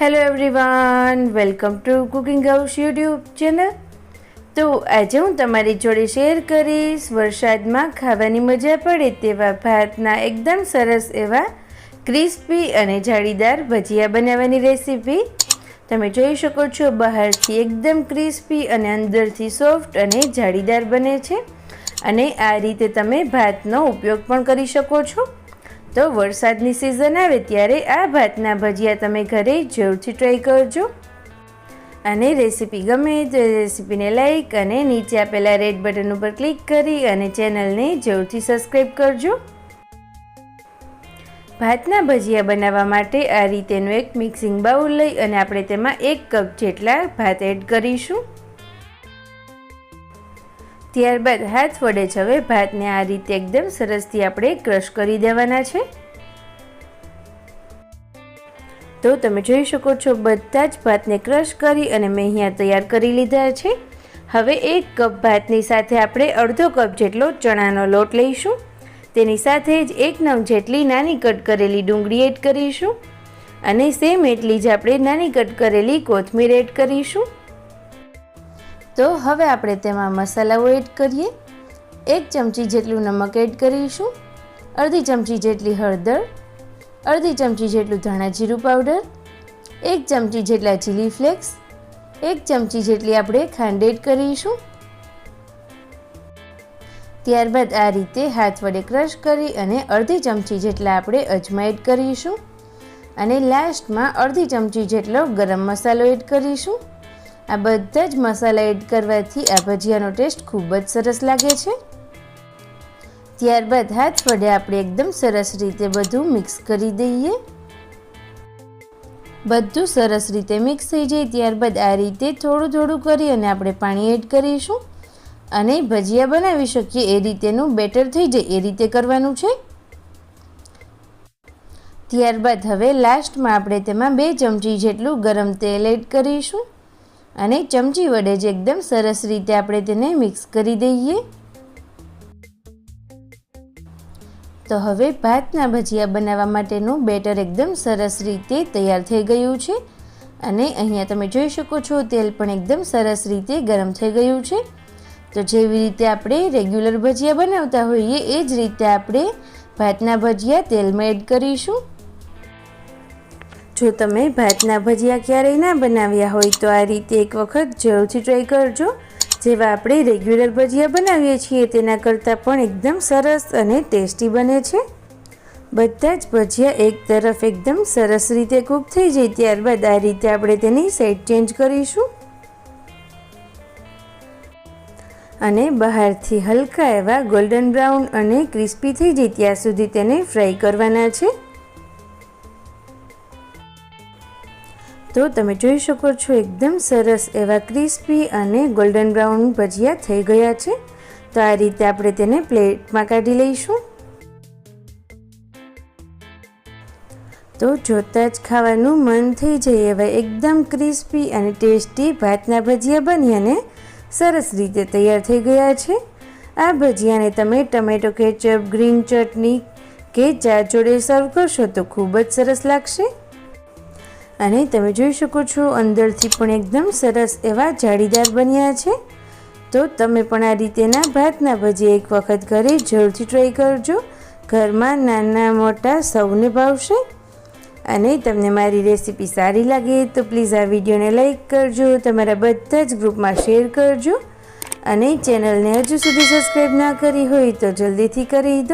Hello everyone welcome to cooking house YouTube channel તો આજે હું તમારી જોડે શેર કરીશ, વરસાદમાં ખાવાની મજા પડે તેવા ભાતના એકદમ સરસ એવા ક્રિસ્પી અને જાળીદાર ભજીયા બનાવવાની રેસીપી તમે જોઈ શકો છો, બહારથી એકદમ ક્રિસ્પી અને અંદરથી સોફ્ટ અને જાળીદાર બને છે. અને આ રીતે તમે ભાતનો ઉપયોગ પણ કરી શકો છો. તો વરસાદની સિઝન આવે ત્યારે આ ભાતના ભજીયા તમે ઘરે જરૂરથી ટ્રાય કરજો. અને રેસીપી ગમે તો રેસીપીને લાઈક અને નીચે આપેલા રેડ બટન ઉપર ક્લિક કરી અને ચેનલને જરૂરથી સબસ્ક્રાઈબ કરજો. ભાતના ભજીયા બનાવવા માટે આ રીતેનું એક મિક્સિંગ બાઉલ લઈ અને આપણે તેમાં એક કપ જેટલા ભાત એડ કરીશું. ત્યારબાદ હાથ વડે જ હવે ભાતને આ રીતે એકદમ સરસથી આપણે ક્રશ કરી દેવાના છે. તો તમે જોઈ શકો છો, બધા જ ભાતને ક્રશ કરી અને મેં અહીંયા તૈયાર કરી લીધા છે. હવે એક કપ ભાતની સાથે આપણે અડધો કપ જેટલો ચણાનો લોટ લઈશું. તેની સાથે જ એક નવ જેટલી નાની કટ કરેલી ડુંગળી એડ કરીશું. અને સેમ એટલી જ આપણે નાની કટ કરેલી કોથમીર એડ કરીશું. તો હવે આપણે તેમાં મસાલાઓ એડ કરીએ. એક ચમચી જેટલું નમક એડ કરીશું, અડધી ચમચી જેટલી હળદર, અડધી ચમચી જેટલું ધાણા જીરું પાવડર, એક ચમચી જેટલા ચીલી ફ્લેક્સ એક ચમચી જેટલી આપણે ખાંડ એડ કરીશું. ત્યારબાદ આ રીતે હાથ વડે ક્રશ કરી અને અડધી ચમચી જેટલા આપણે અજમા એડ કરીશું. અને લાસ્ટમાં અડધી ચમચી જેટલો ગરમ મસાલો એડ કરીશું. આ બધા જ મસાલા એડ કરવાથી આ ભજીયાનો ટેસ્ટ ખૂબ જ સરસ લાગે છે. ત્યારબાદ હાથ વડે આપણે એકદમ સરસ રીતે બધું મિક્સ કરી દઈએ. બધું સરસ રીતે મિક્સ થઈ જાય ત્યારબાદ આ રીતે થોડું થોડું કરી અને આપણે પાણી એડ કરીશું. અને ભજીયા બનાવી શકીએ એ રીતેનું બેટર થઈ જાય એ રીતે કરવાનું છે. ત્યારબાદ હવે લાસ્ટમાં આપણે તેમાં બે ચમચી જેટલું ગરમ તેલ એડ કરીશું. અને ચમચી વડે જ એકદમ સરસ રીતે આપણે તેને મિક્સ કરી દઈએ. તો હવે ભાતના ભજીયા બનાવવા માટેનું બેટર એકદમ સરસ રીતે તૈયાર થઈ ગયું છે. અને અહીંયા તમે જોઈ શકો છો, તેલ પણ એકદમ સરસ રીતે ગરમ થઈ ગયું છે. તો જેવી રીતે આપણે રેગ્યુલર ભજીયા બનાવતા હોઈએ, એ જ રીતે આપણે ભાતના ભજીયા તેલમાં એડ કરીશું. જો તમે ભાતના ભજીયા ક્યારેય ના બનાવ્યા હોય તો આ રીતે એક વખત જરૂરથી ટ્રાય કરજો. જેવા આપણે રેગ્યુલર ભજીયા બનાવીએ છીએ તેના કરતાં પણ એકદમ સરસ અને ટેસ્ટી બને છે. બધા જ ભજીયા એક તરફ એકદમ સરસ રીતે કૂક થઈ જાય ત્યારબાદ આ રીતે આપણે તેની સાઈડ ચેન્જ કરીશું. અને બહારથી હલકા એવા ગોલ્ડન બ્રાઉન અને ક્રિસ્પી થઈ જાય ત્યાં સુધી તેને ફ્રાય કરવાના છે. તો તમે જોઈ શકો છો એકદમ સરસ એવા ક્રિસ્પી અને ગોલ્ડન બ્રાઉન ભજીયા થઈ ગયા છે. તો આ રીતે આપણે તેને પ્લેટમાં કાઢી લઈશું. તો જોતાં જ ખાવાનું મન થઈ જાય એવા એકદમ ક્રિસ્પી અને ટેસ્ટી ભાતના ભજીયા બની સરસ રીતે તૈયાર થઈ ગયા છે. આ ભજીયાને તમે ટમેટો કેચઅપ, ગ્રીન ચટણી કે ચા જોડે સર્વ કરશો તો ખૂબ જ સરસ લાગશે. અને તમે જોઈ શકો છો, અંદરથી પણ એકદમ સરસ એવા જાળીદાર બન્યા છે. તો તમે પણ આ રીતેના ભાતના ભજીયા એક વખત ઘરે જરૂરથી ટ્રાય કરજો. ઘરમાં નાના મોટા સૌને ભાવશે. અને તમને મારી રેસીપી સારી લાગે તો પ્લીઝ આ વિડીયોને લાઈક કરજો, તમારા બધા જ ગ્રુપમાં શેર કરજો. અને ચેનલને હજુ સુધી સબસ્ક્રાઈબ ના કરી હોય તો જલ્દીથી કરી દો.